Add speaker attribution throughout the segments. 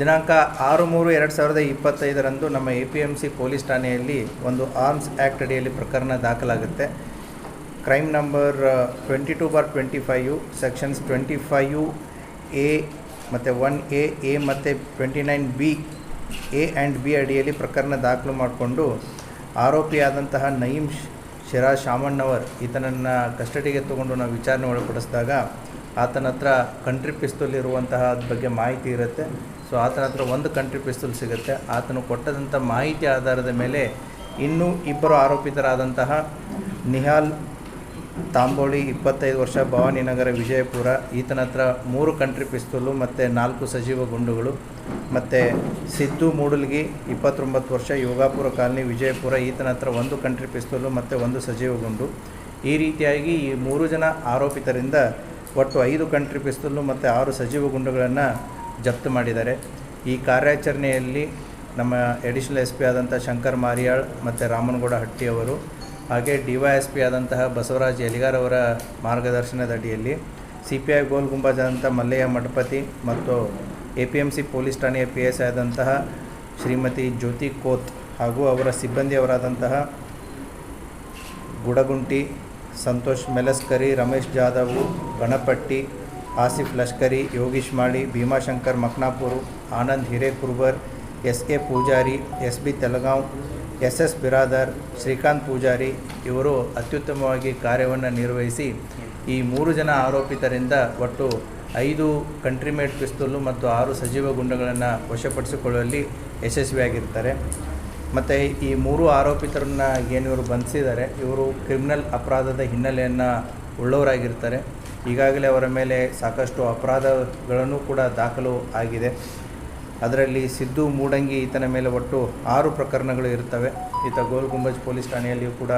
Speaker 1: ದಿನಾಂಕ ಆರು ಮೂರು ಎರಡು ಸಾವಿರದ ಇಪ್ಪತ್ತೈದರಂದು ನಮ್ಮ A P M C police ಠಾಣೆಯಲ್ಲಿ ಒಂದು ಆರ್ಮ್ಸ್ ಆ್ಯಕ್ಟ್ ಅಡಿಯಲ್ಲಿ ಪ್ರಕರಣ ದಾಖಲಾಗುತ್ತೆ. Crime number twenty two bar twenty five, sections twenty five A ಮತ್ತು ಒನ್ ಎ ಎ ಮತ್ತು twenty nine B, A and B ಅಡಿಯಲ್ಲಿ ಪ್ರಕರಣ ದಾಖಲು ಮಾಡಿಕೊಂಡು ಆರೋಪಿಯಾದಂತಹ ನಯೀಮ್ ಶಿರಾ ಶಾಮಣ್ಣವರ್ ಈತನನ್ನು ಕಸ್ಟಡಿಗೆ ತಗೊಂಡು ನಾವು ವಿಚಾರಣೆ ಒಳಪಡಿಸಿದಾಗ ಆತನ ಹತ್ರ ಕಂಟ್ರಿ ಪಿಸ್ತೂಲ್ ಇರುವಂತಹ ಬಗ್ಗೆ ಮಾಹಿತಿ ಇರುತ್ತೆ. ಸೊ ಆತನ ಹತ್ರ ಒಂದು ಕಂಟ್ರಿ ಪಿಸ್ತೂಲ್ ಸಿಗುತ್ತೆ. ಆತನು ಕೊಟ್ಟದಂಥ ಮಾಹಿತಿ ಆಧಾರದ ಮೇಲೆ ಇನ್ನೂ ಇಬ್ಬರು ಆರೋಪಿತರಾದಂತಹ ನಿಹಾಲ್ ತಾಂಬೋಳಿ, ಇಪ್ಪತ್ತೈದು ವರ್ಷ ಭವಾನಿನಗರ ವಿಜಯಪುರ, ಈತನ ಹತ್ರ ಮೂರು ಕಂಟ್ರಿ ಪಿಸ್ತೂಲು ಮತ್ತು ನಾಲ್ಕು ಸಜೀವ ಗುಂಡುಗಳು, ಮತ್ತು ಸಿದ್ದು ಮೂಡಲ್ಗಿ, ಇಪ್ಪತ್ತೊಂಬತ್ತು ವರ್ಷ, ಯೋಗಾಪುರ ಕಾಲನಿ, ವಿಜಯಪುರ, ಈತನ ಹತ್ರ ಒಂದು ಕಂಟ್ರಿ ಪಿಸ್ತೂಲು ಮತ್ತು ಒಂದು ಸಜೀವ ಗುಂಡು. ಈ ರೀತಿಯಾಗಿ ಈ ಮೂರು ಜನ ಆರೋಪಿತರಿಂದ ಒಟ್ಟು ಐದು ಕಂಟ್ರಿ ಪಿಸ್ತೂಲು ಮತ್ತು ಆರು ಸಜೀವ ಗುಂಡುಗಳನ್ನು ಜಪ್ತು ಮಾಡಿದ್ದಾರೆ. ಈ ಕಾರ್ಯಾಚರಣೆಯಲ್ಲಿ ನಮ್ಮ ಎಡಿಷನಲ್ ಎಸ್ ಪಿ ಆದಂಥ ಶಂಕರ್ ಮಾರಿಯಾಳ್ ಮತ್ತು ರಾಮನಗೌಡ ಹಟ್ಟಿ ಅವರು, ಹಾಗೆ ಡಿ ವೈ ಎಸ್ ಪಿ ಆದಂತಹ ಬಸವರಾಜ್ ಎಲಿಗಾರ್ ಅವರ ಮಾರ್ಗದರ್ಶನದ ಅಡಿಯಲ್ಲಿ C P I Gol Gumbaz ಆದಂಥ ಮಲ್ಲಯ್ಯ ಮಠಪತಿ ಮತ್ತು A P M C police ಠಾಣೆಯ ಪಿ ಎಸ್ ಆದಂತಹ ಶ್ರೀಮತಿ ಜ್ಯೋತಿ ಕೋತ್ ಹಾಗೂ ಅವರ ಸಿಬ್ಬಂದಿಯವರಾದಂತಹ Gudagunti, Santosh Melaskari, Ramesh Jadhav, Ganapati Asif Lashkari, Yogish Mali, Bhimashankar Maknapur, Anand Hirekurbar S K Pujari S B Telgaon S S Biradar, Shrikanth Pujari ಇವರು ಅತ್ಯುತ್ತಮವಾಗಿ ಕಾರ್ಯವನ್ನು ನಿರ್ವಹಿಸಿ ಈ ಮೂರು ಜನ ಆರೋಪಿತರಿಂದ ಒಟ್ಟು ಐದು ಕಂಟ್ರಿಮೇಡ್ ಪಿಸ್ತೂಲು ಮತ್ತು ಆರು ಸಜೀವ ಗುಂಡುಗಳನ್ನು ವಶಪಡಿಸಿಕೊಳ್ಳುವಲ್ಲಿ ಯಶಸ್ವಿಯಾಗಿರ್ತಾರೆ. ಮತ್ತು ಈ ಮೂರು ಆರೋಪಿತರನ್ನ ಏನಿವರು ಬಂಧಿಸಿದ್ದಾರೆ, ಇವರು ಕ್ರಿಮಿನಲ್ ಅಪರಾಧದ ಹಿನ್ನೆಲೆಯನ್ನು ಉಳ್ಳವರಾಗಿರ್ತಾರೆ. ಈಗಾಗಲೇ ಅವರ ಮೇಲೆ ಸಾಕಷ್ಟು ಅಪರಾಧಗಳನ್ನು ಕೂಡ ದಾಖಲು ಆಗಿದೆ. ಅದರಲ್ಲಿ ಸಿದ್ದು ಮೂಡಂಗಿ ಈತನ ಮೇಲೆ ಒಟ್ಟು ಆರು ಪ್ರಕರಣಗಳು ಇರ್ತವೆ ಈತ ಗೋಲ್ ಗುಂಬಜ್ ಪೊಲೀಸ್ ಠಾಣೆಯಲ್ಲಿಯೂ ಕೂಡ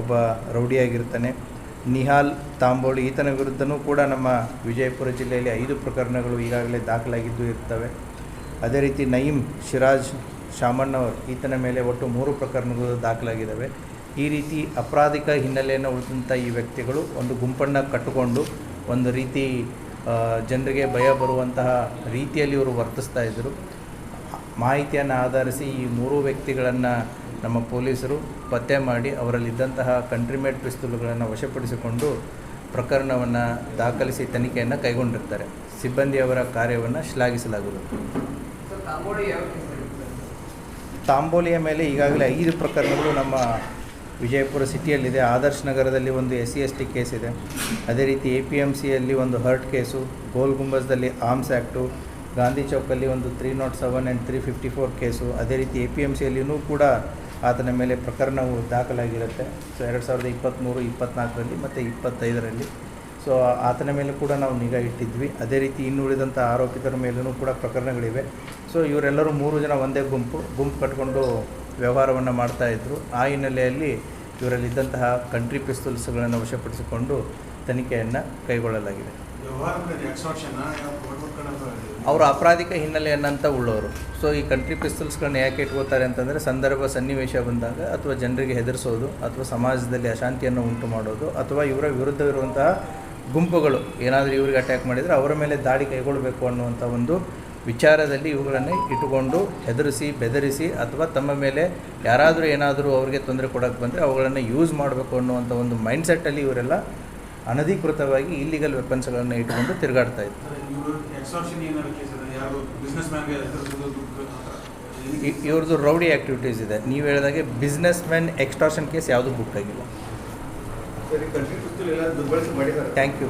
Speaker 1: ಒಬ್ಬ ರೌಡಿಯಾಗಿರ್ತಾನೆ ನಿಹಾಲ್ ತಾಂಬೋಳಿ ಈತನ ವಿರುದ್ಧನೂ ಕೂಡ ನಮ್ಮ ವಿಜಯಪುರ ಜಿಲ್ಲೆಯಲ್ಲಿ ಐದು ಪ್ರಕರಣಗಳು ಈಗಾಗಲೇ ದಾಖಲಾಗಿದ್ದು ಇರ್ತವೆ. ಅದೇ ರೀತಿ ನಯೀಮ್ ಶಿರಾಜ್ ಶಾಮಣ್ಣವರ್ ಈತನ ಮೇಲೆ ಒಟ್ಟು ಮೂರು ಪ್ರಕರಣಗಳು ದಾಖಲಾಗಿದ್ದಾವೆ. ಈ ರೀತಿ ಅಪರಾಧಿಕ ಹಿನ್ನೆಲೆಯನ್ನು ಉಳಿದಂಥ ಈ ವ್ಯಕ್ತಿಗಳು ಒಂದು ಗುಂಪನ್ನು ಕಟ್ಟಿಕೊಂಡು ಒಂದು ರೀತಿ ಜನರಿಗೆ ಭಯ ಬರುವಂತಹ ರೀತಿಯಲ್ಲಿ ಇವರು ವರ್ತಿಸ್ತಾ ಇದ್ದರು ಮಾಹಿತಿಯನ್ನು ಆಧರಿಸಿ ಈ ಮೂರು ವ್ಯಕ್ತಿಗಳನ್ನು ನಮ್ಮ ಪೊಲೀಸರು ಪತ್ತೆ ಮಾಡಿ ಅವರಲ್ಲಿದ್ದಂತಹ ಕಂಟ್ರಿಮೇಡ್ ಪಿಸ್ತೂಲುಗಳನ್ನು ವಶಪಡಿಸಿಕೊಂಡು ಪ್ರಕರಣವನ್ನು ದಾಖಲಿಸಿ ತನಿಖೆಯನ್ನು ಕೈಗೊಂಡಿರ್ತಾರೆ. ಸಿಬ್ಬಂದಿಯವರ ಕಾರ್ಯವನ್ನು ಶ್ಲಾಘಿಸಲಾಗುವುದು. ತಾಂಬೋಲಿಯ ಮೇಲೆ ಈಗಾಗಲೇ ಐದು ಪ್ರಕರಣಗಳು ನಮ್ಮ ವಿಜಯಪುರ ಸಿಟಿಯಲ್ಲಿದೆ. ಆದರ್ಶ್ ನಗರದಲ್ಲಿ ಒಂದು S C S T case ಇದೆ. ಅದೇ ರೀತಿ ಎ ಪಿ ಎಂ ಸಿಯಲ್ಲಿ ಒಂದು ಹರ್ಟ್ ಕೇಸು, ಗೋಲ್ ಗುಂಬಸ್ದಲ್ಲಿ ಆರ್ಮ್ಸ್ ಆ್ಯಕ್ಟು ಗಾಂಧಿ ಚೌಕಲ್ಲಿ ಒಂದು three not seven and three fifty four case. ಅದೇ ರೀತಿ ಎ ಪಿ ಎಂ ಸಿಯಲ್ಲಿಯೂ ಕೂಡ ಆತನ ಮೇಲೆ ಪ್ರಕರಣವು ದಾಖಲಾಗಿರುತ್ತೆ. ಸೊ, ಎರಡು ಸಾವಿರದ ಇಪ್ಪತ್ತ್ಮೂರು ಇಪ್ಪತ್ತ್ನಾಲ್ಕರಲ್ಲಿ ಮತ್ತು ಇಪ್ಪತ್ತೈದರಲ್ಲಿ. ಸೊ, ಆತನ ಮೇಲೆ ಕೂಡ ನಾವು ನಿಗಾ ಇಟ್ಟಿದ್ವಿ. ಅದೇ ರೀತಿ ಇನ್ನುಳಿದಂಥ ಆರೋಪಿತರ ಮೇಲೂ ಕೂಡ ಪ್ರಕರಣಗಳಿವೆ. ಸೊ, ಇವರೆಲ್ಲರೂ ಮೂರು ಜನ ಒಂದೇ ಗುಂಪು. ಗುಂಪು ಕಟ್ಕೊಂಡು ವ್ಯವಹಾರವನ್ನು ಮಾಡ್ತಾಯಿದ್ರು ಆ ಹಿನ್ನೆಲೆಯಲ್ಲಿ ಇವರಲ್ಲಿದ್ದಂತಹ ಕಂಟ್ರಿ ಪಿಸ್ತೂಲ್ಸ್ಗಳನ್ನು ವಶಪಡಿಸಿಕೊಂಡು ತನಿಖೆಯನ್ನು ಕೈಗೊಳ್ಳಲಾಗಿದೆ. ಅವರ ಅಪರಾಧಿಕ ಹಿನ್ನೆಲೆಯನ್ನಂತ ಉಳ್ಳವರು. ಸೊ ಈ ಕಂಟ್ರಿ ಪಿಸ್ತೂಲ್ಸ್ಗಳನ್ನ ಯಾಕೆ ಇಟ್ಕೋತಾರೆ ಅಂತಂದರೆ ಸಂದರ್ಭ ಸನ್ನಿವೇಶ ಬಂದಾಗ ಅಥವಾ ಜನರಿಗೆ ಹೆದರಿಸೋದು ಅಥವಾ ಸಮಾಜದಲ್ಲಿ ಅಶಾಂತಿಯನ್ನು ಉಂಟು ಮಾಡೋದು ಅಥವಾ ಇವರ ವಿರುದ್ಧವಿರುವಂತಹ ಗುಂಪುಗಳು ಏನಾದರೂ ಇವರಿಗೆ ಅಟ್ಯಾಕ್ ಮಾಡಿದರೆ ಅವರ ಮೇಲೆ ದಾಳಿ ಕೈಗೊಳ್ಳಬೇಕು ಅನ್ನುವಂಥ ಒಂದು ವಿಚಾರದಲ್ಲಿ ಇವುಗಳನ್ನು ಇಟ್ಟುಕೊಂಡು ಹೆದರಿಸಿ ಬೆದರಿಸಿ ಅಥವಾ ತಮ್ಮ ಮೇಲೆ ಯಾರಾದರೂ ಏನಾದರೂ ಅವರಿಗೆ ತೊಂದರೆ ಕೊಡೋಕ್ಕೆ ಬಂದರೆ ಅವುಗಳನ್ನು ಯೂಸ್ ಮಾಡಬೇಕು ಅನ್ನುವಂಥ ಒಂದು ಮೈಂಡ್ಸೆಟ್ಟಲ್ಲಿ ಇವರೆಲ್ಲ ಅನಧಿಕೃತವಾಗಿ ಇಲ್ಲಿಗಲ್ ವೆಪನ್ಸ್ಗಳನ್ನು ಇಟ್ಟುಕೊಂಡು ತಿರುಗಾಡ್ತಾ ಇದ್ದರು ಇ- ಇವ್ರದ್ದು ರೌಡಿ ಆ್ಯಕ್ಟಿವಿಟೀಸ್ ಇದೆ. ನೀವು ಹೇಳಿದಾಗೆ ಬಿಸ್ನೆಸ್ ಮ್ಯಾನ್ ಎಕ್ಸ್ಟಾರ್ಷನ್ ಕೇಸ್ ಯಾವುದೂ ಬುಕ್ ಆಗಿಲ್ಲ. Thank you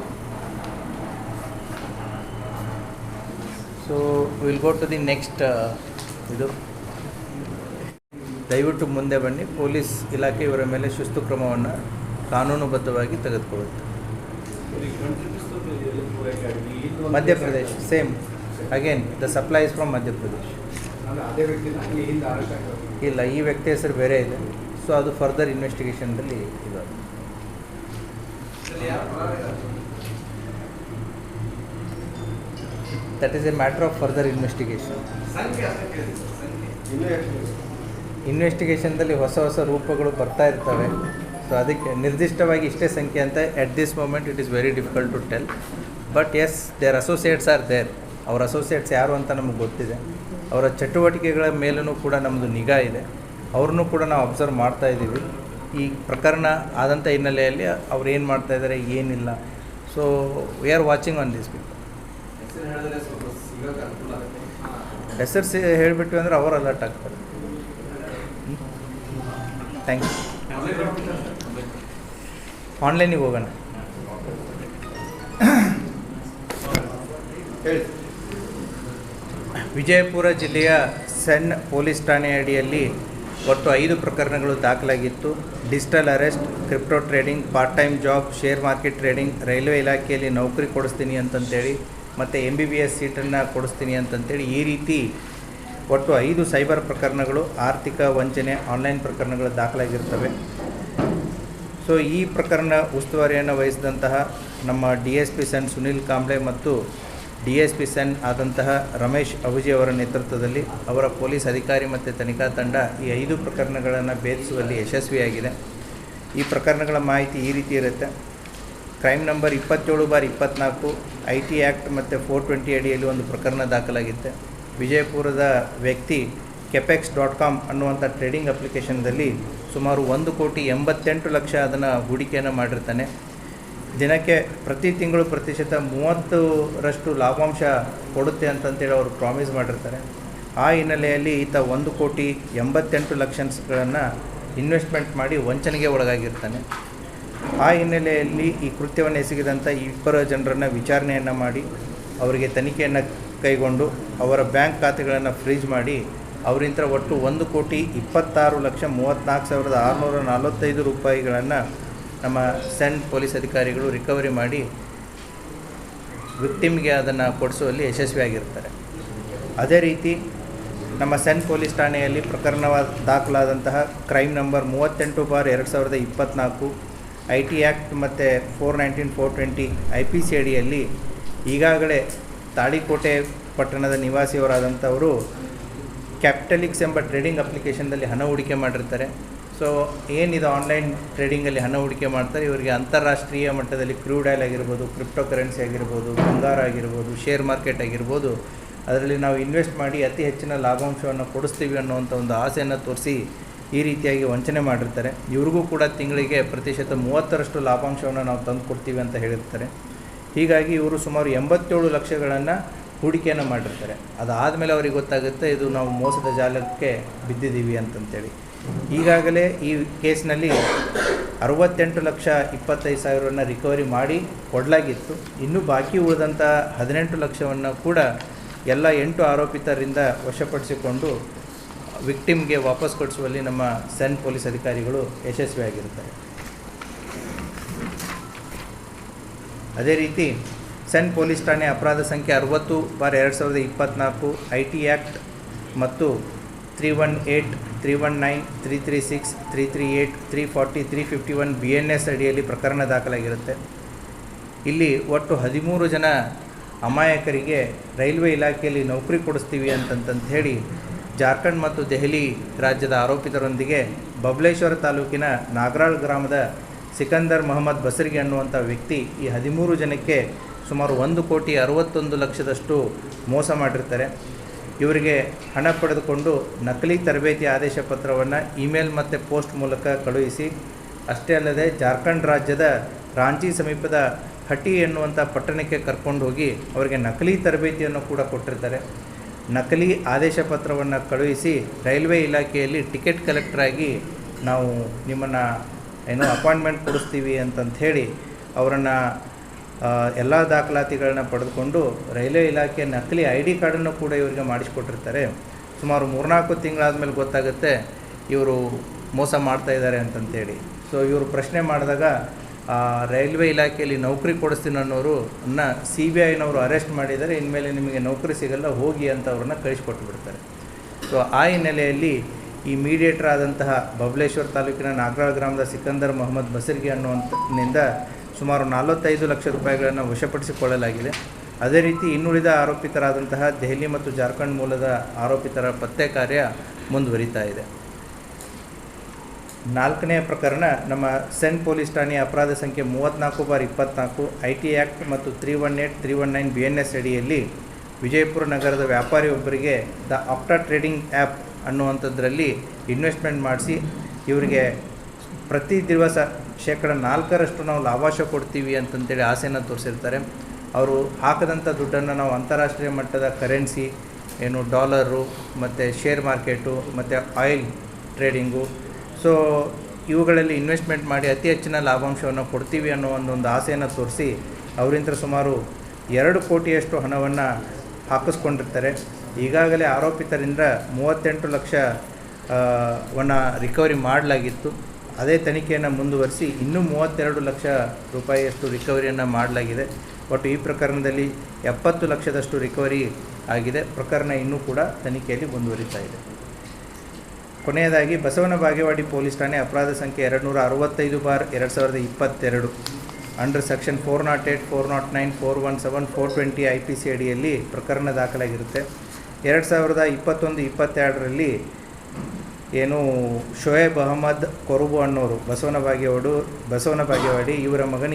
Speaker 1: so will go to the next ಇದು. ದಯವಿಟ್ಟು ಮುಂದೆ ಬನ್ನಿ. ಪೊಲೀಸ್ ಇಲಾಖೆ ಇವರ ಮೇಲೆ ಶಿಸ್ತು ಕ್ರಮವನ್ನು ಕಾನೂನುಬದ್ಧವಾಗಿ ತೆಗೆದುಕೊಳ್ಳುತ್ತೆ. Madhya Pradesh same again the supplies from Madhya Pradesh. ಇಲ್ಲ, ಈ ವ್ಯಕ್ತಿ ಹೆಸರು ಬೇರೆ ಇದೆ. ಸೊ ಅದು ಫರ್ದರ್ ಇನ್ವೆಸ್ಟಿಗೇಷನ್ದಲ್ಲಿ ಇದು. That is a matter of further investigation ಇನ್ವೆಸ್ಟಿಗೇಷನ್ದಲ್ಲಿ ಹೊಸ ಹೊಸ ರೂಪಗಳು ಬರ್ತಾ ಇರ್ತವೆ. ಸೊ ಅದಕ್ಕೆ ನಿರ್ದಿಷ್ಟವಾಗಿ ಇಷ್ಟೇ ಸಂಖ್ಯೆ ಅಂತ at this moment it is very difficult to tell but as their associates are their ಅವ್ರ ಅಸೋಸಿಯೇಟ್ಸ್ ಯಾರು ಅಂತ ನಮಗೆ ಗೊತ್ತಿದೆ. ಅವರ ಚಟುವಟಿಕೆಗಳ ಮೇಲೂ ಕೂಡ ನಮ್ಮದು ನಿಗಾ ಇದೆ. ಅವ್ರನ್ನೂ ಕೂಡ ನಾವು ಅಬ್ಸರ್ವ್ ಮಾಡ್ತಾ ಇದ್ದೀವಿ. ಈ ಪ್ರಕರಣ ಆದಂಥ ಹಿನ್ನೆಲೆಯಲ್ಲಿ ಅವ್ರು ಏನು ಮಾಡ್ತಾ ಇದ್ದಾರೆ ಏನಿಲ್ಲ. So we are watching on this people ಹೆಸರು ಸಿ ಹೇಳಿಬಿಟ್ವಿ ಅಂದರೆ ಅವರು ಅಲರ್ಟ್ ಆಗ್ತಾರೆ. ಥ್ಯಾಂಕ್ ಯು ಆನ್ಲೈನಿಗೆ ಹೋಗೋಣ. ವಿಜಯಪುರ ಜಿಲ್ಲೆಯ ಸೆನ್ ಪೊಲೀಸ್ ಠಾಣೆ ಅಡಿಯಲ್ಲಿ ಒಟ್ಟು ಐದು ಪ್ರಕರಣಗಳು ದಾಖಲಾಗಿತ್ತು. Digital arrest, crypto trading, part time job, share market trading, railway ಇಲಾಖೆಯಲ್ಲಿ ನೌಕರಿ ಕೊಡಿಸ್ತೀನಿ ಅಂತಂತೇಳಿ ಮತ್ತು ಎಂ ಬಿ ಬಿ ಎಸ್ ಸೀಟನ್ನು ಕೊಡಿಸ್ತೀನಿ ಅಂತಂತೇಳಿ ಈ ರೀತಿ ಒಟ್ಟು ಐದು ಸೈಬರ್ ಪ್ರಕರಣಗಳು, ಆರ್ಥಿಕ ವಂಚನೆ, ಆನ್ಲೈನ್ ಪ್ರಕರಣಗಳು ದಾಖಲಾಗಿರ್ತವೆ. ಸೊ ಈ ಪ್ರಕರಣ ಉಸ್ತುವಾರಿಯನ್ನು ವಹಿಸಿದಂತಹ ನಮ್ಮ ಡಿ ಎಸ್ ಪಿ ಸನ್ ಸುನಿಲ್ ಕಾಂಬ್ಳೆ ಮತ್ತು ಡಿ ಎಸ್ ಪಿ ಸನ್ ಆದಂತಹ ರಮೇಶ್ ಅಹುಜಿ ಅವರ ನೇತೃತ್ವದಲ್ಲಿ ಅವರ ಪೊಲೀಸ್ ಅಧಿಕಾರಿ ಮತ್ತು ತನಿಖಾ ತಂಡ ಈ ಐದು ಪ್ರಕರಣಗಳನ್ನು ಭೇದಿಸುವಲ್ಲಿ ಯಶಸ್ವಿಯಾಗಿದೆ. ಈ ಪ್ರಕರಣಗಳ ಮಾಹಿತಿ ಈ ರೀತಿ ಇರುತ್ತೆ. ಕ್ರೈಮ್ ನಂಬರ್ ಇಪ್ಪತ್ತೇಳು ಬಾರ್ ಇಪ್ಪತ್ತ್ನಾಲ್ಕು ಐ ಟಿ ಆ್ಯಕ್ಟ್ ಮತ್ತು ಫೋರ್ ಟ್ವೆಂಟಿ ಅಡಿಯಲ್ಲಿ ಒಂದು ಪ್ರಕರಣ ದಾಖಲಾಗಿತ್ತು. ವಿಜಯಪುರದ ವ್ಯಕ್ತಿ ಕೆಪೆಕ್ಸ್ ಡಾಟ್ ಕಾಮ್ ಅನ್ನುವಂಥ ಟ್ರೇಡಿಂಗ್ ಅಪ್ಲಿಕೇಶನ್ದಲ್ಲಿ ಸುಮಾರು ಒಂದು ಕೋಟಿ ಎಂಬತ್ತೆಂಟು ಲಕ್ಷ ಅದನ್ನು ಹೂಡಿಕೆಯನ್ನು ಮಾಡಿರ್ತಾನೆ. ದಿನಕ್ಕೆ ಪ್ರತಿ ತಿಂಗಳು ಪ್ರತಿಶತ ಮೂವತ್ತರಷ್ಟು ಲಾಭಾಂಶ ಕೊಡುತ್ತೆ ಅಂತಂತೇಳಿ ಅವರು ಪ್ರಾಮಿಸ್ ಮಾಡಿರ್ತಾರೆ. ಆ ಹಿನ್ನೆಲೆಯಲ್ಲಿ ಈತ ಒಂದು ಕೋಟಿ ಎಂಬತ್ತೆಂಟು ಲಕ್ಷಗಳನ್ನು ಇನ್ವೆಸ್ಟ್ಮೆಂಟ್ ಮಾಡಿ ವಂಚನೆಗೆ ಒಳಗಾಗಿರ್ತಾನೆ. ಆ ಹಿನ್ನೆಲೆಯಲ್ಲಿ ಈ ಕೃತ್ಯವನ್ನು ಎಸಗಿದಂಥ ಇಬ್ಬರ ಜನರನ್ನು ವಿಚಾರಣೆಯನ್ನು ಮಾಡಿ, ಅವರಿಗೆ ತನಿಖೆಯನ್ನು ಕೈಗೊಂಡು ಅವರ ಬ್ಯಾಂಕ್ ಖಾತೆಗಳನ್ನು ಫ್ರೀಜ್ ಮಾಡಿ ಅವರಿಂದ ಒಟ್ಟು ಒಂದು ಕೋಟಿ ಇಪ್ಪತ್ತಾರು ಲಕ್ಷ ಮೂವತ್ತ್ನಾಲ್ಕು ಸಾವಿರದ ಆರುನೂರ ನಲವತ್ತೈದು ರೂಪಾಯಿಗಳನ್ನು ನಮ್ಮ ಸೆಂಟ್ ಪೊಲೀಸ್ ಅಧಿಕಾರಿಗಳು ರಿಕವರಿ ಮಾಡಿ, ವಿಕ್ಟಿಮ್ಗೆ ಅದನ್ನು ಕೊಡಿಸುವಲ್ಲಿ ಯಶಸ್ವಿಯಾಗಿರ್ತಾರೆ ಅದೇ ರೀತಿ ನಮ್ಮ ಸೆನ್ ಪೊಲೀಸ್ ಠಾಣೆಯಲ್ಲಿ ಪ್ರಕರಣವಾದ ದಾಖಲಾದಂತಹ ಕ್ರೈಮ್ ನಂಬರ್ ಮೂವತ್ತೆಂಟು ಬಾರ್ ಎರಡು ಸಾವಿರದ ಇಪ್ಪತ್ತ್ನಾಲ್ಕು ಐ ಟಿ ಆ್ಯಕ್ಟ್ ಮತ್ತು four nineteen four twenty I P C ಅಡಿಯಲ್ಲಿ ಈಗಾಗಲೇ ತಾಳಿಕೋಟೆ ಪಟ್ಟಣದ ನಿವಾಸಿಯವರಾದಂಥವರು ಕ್ಯಾಪಿಟಲಿಕ್ಸ್ ಎಂಬ ಟ್ರೇಡಿಂಗ್ ಅಪ್ಲಿಕೇಶನ್ದಲ್ಲಿ ಹಣ ಹೂಡಿಕೆ ಮಾಡಿರ್ತಾರೆ. ಸೊ ಏನಿದೆ ಆನ್ಲೈನ್ ಟ್ರೇಡಿಂಗಲ್ಲಿ ಹಣ ಹೂಡಿಕೆ ಮಾಡ್ತಾರೆ? ಇವರಿಗೆ ಅಂತಾರಾಷ್ಟ್ರೀಯ ಮಟ್ಟದಲ್ಲಿ ಕ್ರೂಡ್ ಆಯಿಲ್ ಆಗಿರ್ಬೋದು ಕ್ರಿಪ್ಟೋ ಕರೆನ್ಸಿ ಆಗಿರ್ಬೋದು, ಬಂಗಾರ ಆಗಿರ್ಬೋದು, ಶೇರ್ ಮಾರ್ಕೆಟ್ ಆಗಿರ್ಬೋದು, ಅದರಲ್ಲಿ ನಾವು ಇನ್ವೆಸ್ಟ್ ಮಾಡಿ ಅತಿ ಹೆಚ್ಚಿನ ಲಾಭಾಂಶವನ್ನು ಕೊಡಿಸ್ತೀವಿ ಅನ್ನೋವಂಥ ಒಂದು ಆಸೆಯನ್ನು ತೋರಿಸಿ ಈ ರೀತಿಯಾಗಿ ವಂಚನೆ ಮಾಡಿರ್ತಾರೆ. ಇವ್ರಿಗೂ ಕೂಡ ತಿಂಗಳಿಗೆ ಪ್ರತಿಶತ ಮೂವತ್ತರಷ್ಟು ಲಾಭಾಂಶವನ್ನು ನಾವು ತಂದು ಕೊಡ್ತೀವಿ ಅಂತ ಹೇಳಿರ್ತಾರೆ. ಹೀಗಾಗಿ ಇವರು ಸುಮಾರು ಎಂಬತ್ತೇಳು ಲಕ್ಷಗಳನ್ನು ಹೂಡಿಕೆಯನ್ನು ಮಾಡಿರ್ತಾರೆ. ಅದಾದಮೇಲೆ ಅವ್ರಿಗೆ ಗೊತ್ತಾಗುತ್ತೆ, ಇದು ನಾವು ಮೋಸದ ಜಾಲಕ್ಕೆ ಬಿದ್ದಿದ್ದೀವಿ ಅಂತಂತೇಳಿ. ಈಗಾಗಲೇ ಈ ಕೇಸ್ನಲ್ಲಿ ಅರವತ್ತೆಂಟು ಲಕ್ಷ ಇಪ್ಪತ್ತೈದು ಸಾವಿರವನ್ನು ರಿಕವರಿ ಮಾಡಿ ಕೊಡಲಾಗಿತ್ತು. ಇನ್ನೂ ಬಾಕಿ ಉಳಿದಂಥ ಹದಿನೆಂಟು ಲಕ್ಷವನ್ನು ಕೂಡ ಎಲ್ಲ ಎಂಟು ಆರೋಪಿತರಿಂದ ವಶಪಡಿಸಿಕೊಂಡು ವಿಕ್ಟಿಮ್ಗೆ ವಾಪಸ್ ಕೊಡಿಸುವಲ್ಲಿ ನಮ್ಮ ಸೆನ್ ಪೊಲೀಸ್ ಅಧಿಕಾರಿಗಳು ಯಶಸ್ವಿಯಾಗಿರುತ್ತಾರೆ. ಅದೇ ರೀತಿ ಸೆನ್ ಪೊಲೀಸ್ ಠಾಣೆ ಅಪರಾಧ ಸಂಖ್ಯೆ ಅರವತ್ತು ಬಾರ್ ಎರಡು ಸಾವಿರದ ಇಪ್ಪತ್ತ್ನಾಲ್ಕು ಐ ಟಿ ಆ್ಯಕ್ಟ್ ಮತ್ತು three one eight three one nine, three three six, three three eight three forty, three fifty one B N S ಅಡಿಯಲ್ಲಿ ಪ್ರಕರಣ ದಾಖಲಾಗಿರುತ್ತೆ. ಇಲ್ಲಿ ಒಟ್ಟು ಹದಿಮೂರು ಜನ ಅಮಾಯಕರಿಗೆ ರೈಲ್ವೆ ಇಲಾಖೆಯಲ್ಲಿ ನೌಕರಿ ಕೊಡಿಸ್ತೀವಿ ಅಂತಂತಂತ ಹೇಳಿ ಜಾರ್ಖಂಡ್ ಮತ್ತು ದೆಹಲಿ ರಾಜ್ಯದ ಆರೋಪಿತರೊಂದಿಗೆ ಬಬ್ಲೇಶ್ವರ ತಾಲೂಕಿನ ನಾಗರಾಳ್ ಗ್ರಾಮದ ಸಿಕಂದರ್ ಮೊಹಮ್ಮದ್ ಬಸರಿಗೆ ಅನ್ನುವಂಥ ವ್ಯಕ್ತಿ ಈ ಹದಿಮೂರು ಜನಕ್ಕೆ ಸುಮಾರು ಒಂದು ಕೋಟಿ ಅರವತ್ತೊಂದು ಲಕ್ಷದಷ್ಟು ಮೋಸ ಮಾಡಿರ್ತಾರೆ. ಇವರಿಗೆ ಹಣ ಪಡೆದುಕೊಂಡು ನಕಲಿ ತರಬೇತಿ ಆದೇಶ ಪತ್ರವನ್ನು ಇಮೇಲ್ ಮತ್ತು ಪೋಸ್ಟ್ ಮೂಲಕ ಕಳುಹಿಸಿ, ಅಷ್ಟೇ ಅಲ್ಲದೆ ಜಾರ್ಖಂಡ್ ರಾಜ್ಯದ ರಾಂಚಿ ಸಮೀಪದ ಹಟಿ ಎನ್ನುವಂಥ ಪಟ್ಟಣಕ್ಕೆ ಕರ್ಕೊಂಡು ಹೋಗಿ ಅವರಿಗೆ ನಕಲಿ ತರಬೇತಿಯನ್ನು ಕೂಡ ಕೊಟ್ಟಿರ್ತಾರೆ. ನಕಲಿ ಆದೇಶ ಪತ್ರವನ್ನು ಕಳುಹಿಸಿ ರೈಲ್ವೆ ಇಲಾಖೆಯಲ್ಲಿ ಟಿಕೆಟ್ ಕಲೆಕ್ಟ್ರಾಗಿ ನಾವು ನಿಮ್ಮನ್ನು ಏನೋ ಅಪಾಯಿಂಟ್ಮೆಂಟ್ ಕೊಡಿಸ್ತೀವಿ ಅಂತಂತ ಹೇಳಿ ಅವರನ್ನು ಎಲ್ಲ ದಾಖಲಾತಿಗಳನ್ನ ಪಡೆದುಕೊಂಡು ರೈಲ್ವೆ ಇಲಾಖೆ ನಕಲಿ ಐ ಡಿ ಕಾರ್ಡನ್ನು ಕೂಡ ಇವರಿಗೆ ಮಾಡಿಸ್ಕೊಟ್ಟಿರ್ತಾರೆ. ಸುಮಾರು ಮೂರ್ನಾಲ್ಕು ತಿಂಗಳಾದಮೇಲೆ ಗೊತ್ತಾಗುತ್ತೆ ಇವರು ಮೋಸ ಮಾಡ್ತಾ ಇದ್ದಾರೆ ಅಂತಂತೇಳಿ ಸೊ ಇವರು ಪ್ರಶ್ನೆ ಮಾಡಿದಾಗ ರೈಲ್ವೆ ಇಲಾಖೆಯಲ್ಲಿ ನೌಕರಿ ಕೊಡಿಸ್ತೀನಿ ಅನ್ನೋರು ಅನ್ನ ಸಿ ಬಿ ಐನವರು ಅರೆಸ್ಟ್ ಮಾಡಿದರೆ ಇನ್ಮೇಲೆ ನಿಮಗೆ ನೌಕರಿ ಸಿಗಲ್ಲ, ಹೋಗಿ ಅಂತ ಅವ್ರನ್ನ ಕಳಿಸ್ಕೊಟ್ಟು ಬಿಡ್ತಾರೆ ಸೊ, ಆ ಹಿನ್ನೆಲೆಯಲ್ಲಿ ಈ ಮೀಡಿಯೇಟರ್ ಆದಂತಹ ಬಬಲೇಶ್ವರ ತಾಲೂಕಿನ ನಾಗರಾಳ್ ಗ್ರಾಮದ ಸಿಕಂದರ್ ಮೊಹಮ್ಮದ್ ಬಸರ್ಗಿ ಅನ್ನುವಂಥನಿಂದ ಸುಮಾರು ನಲವತ್ತೈದು ಲಕ್ಷ ರೂಪಾಯಿಗಳನ್ನು ವಶಪಡಿಸಿಕೊಳ್ಳಲಾಗಿದೆ. ಅದೇ ರೀತಿ ಇನ್ನುಳಿದ ಆರೋಪಿತರಾದಂತಹ ದೆಹಲಿ ಮತ್ತು ಜಾರ್ಖಂಡ್ ಮೂಲದ ಆರೋಪಿತರ ಪತ್ತೆ ಕಾರ್ಯ ಮುಂದುವರಿತಾ ಇದೆ. ನಾಲ್ಕನೇ ಪ್ರಕರಣ, ನಮ್ಮ ಸೆಂಟ್ ಪೊಲೀಸ್ ಠಾಣೆಯ ಅಪರಾಧ ಸಂಖ್ಯೆ ಮೂವತ್ತ್ನಾಲ್ಕು ಬಾರ್ ಇಪ್ಪತ್ನಾಲ್ಕು ಐ ಟಿ ಆ್ಯಕ್ಟ್ ಮತ್ತು three one eight, three one nine B N S ಅಡಿಯಲ್ಲಿ ವಿಜಯಪುರ ನಗರದ ವ್ಯಾಪಾರಿಯೊಬ್ಬರಿಗೆ ದ ಆಪ್ಟಾ ಟ್ರೇಡಿಂಗ್ ಆ್ಯಪ್ ಅನ್ನುವಂಥದ್ರಲ್ಲಿ ಇನ್ವೆಸ್ಟ್ಮೆಂಟ್ ಮಾಡಿಸಿ ಇವರಿಗೆ ಪ್ರತಿ ದಿವಸ ಶೇಕಡ ನಾಲ್ಕರಷ್ಟು ನಾವು ಲಾಭಾಶ ಕೊಡ್ತೀವಿ ಅಂತಂತೇಳಿ ಆಸೆಯನ್ನು ತೋರಿಸಿರ್ತಾರೆ. ಅವರು ಹಾಕದಂಥ ದುಡ್ಡನ್ನು ನಾವು ಅಂತಾರಾಷ್ಟ್ರೀಯ ಮಟ್ಟದ ಕರೆನ್ಸಿ, ಏನು ಡಾಲರು, ಮತ್ತು ಶೇರ್ ಮಾರ್ಕೆಟು, ಮತ್ತು ಆಯಿಲ್ ಟ್ರೇಡಿಂಗು ಸೊ ಇವುಗಳಲ್ಲಿ ಇನ್ವೆಸ್ಟ್ಮೆಂಟ್ ಮಾಡಿ ಅತಿ ಹೆಚ್ಚಿನ ಲಾಭಾಂಶವನ್ನು ಕೊಡ್ತೀವಿ ಅನ್ನೋ ಒಂದೊಂದು ಆಸೆಯನ್ನು ತೋರಿಸಿ ಅವರಿಂದ ಸುಮಾರು ಎರಡು ಕೋಟಿಯಷ್ಟು ಹಣವನ್ನು ಹಾಕಿಸ್ಕೊಂಡಿರ್ತಾರೆ. ಈಗಾಗಲೇ ಆರೋಪಿತರಿಂದ ಮೂವತ್ತೆಂಟು ಲಕ್ಷ ವನ್ನ ರಿಕವರಿ ಮಾಡಲಾಗಿತ್ತು. ಅದೇ ತನಿಖೆಯನ್ನು ಮುಂದುವರಿಸಿ ಇನ್ನೂ ಮೂವತ್ತೆರಡು ಲಕ್ಷ ರೂಪಾಯಿಯಷ್ಟು ರಿಕವರಿಯನ್ನು ಮಾಡಲಾಗಿದೆ. ಒಟ್ಟು ಈ ಪ್ರಕರಣದಲ್ಲಿ ಎಪ್ಪತ್ತು ಲಕ್ಷದಷ್ಟು ರಿಕವರಿ ಆಗಿದೆ. ಪ್ರಕರಣ ಇನ್ನೂ ಕೂಡ ತನಿಖೆಯಲ್ಲಿ ಮುಂದುವರಿತಾ ಇದೆ. ಕೊನೆಯದಾಗಿ ಬಸವನ ಬಾಗೇವಾಡಿ ಪೊಲೀಸ್ ಠಾಣೆ ಅಪರಾಧ ಸಂಖ್ಯೆ ಎರಡು ನೂರ ಅರವತ್ತೈದು ಬಾರ್ ಎರಡು ಸಾವಿರದ ಇಪ್ಪತ್ತೆರಡು. Under section four not eight, four not nine, four one seven, four twenty I P C ಅಡಿಯಲ್ಲಿ ಪ್ರಕರಣ ದಾಖಲಾಗಿರುತ್ತೆ. ಎರಡು ಸಾವಿರದ ಇಪ್ಪತ್ತೊಂದು, ಇಪ್ಪತ್ತೆರಡರಲ್ಲಿ ಏನು ಶೋಯೇಬ್ ಅಹಮದ್ ಕೊರುಬು ಅನ್ನೋರು ಬಸವನ ಬಾಗೇವಾಡು, ಬಸವನ ಬಾಗೇವಾಡಿ ಇವರ ಮಗನಿಗೆ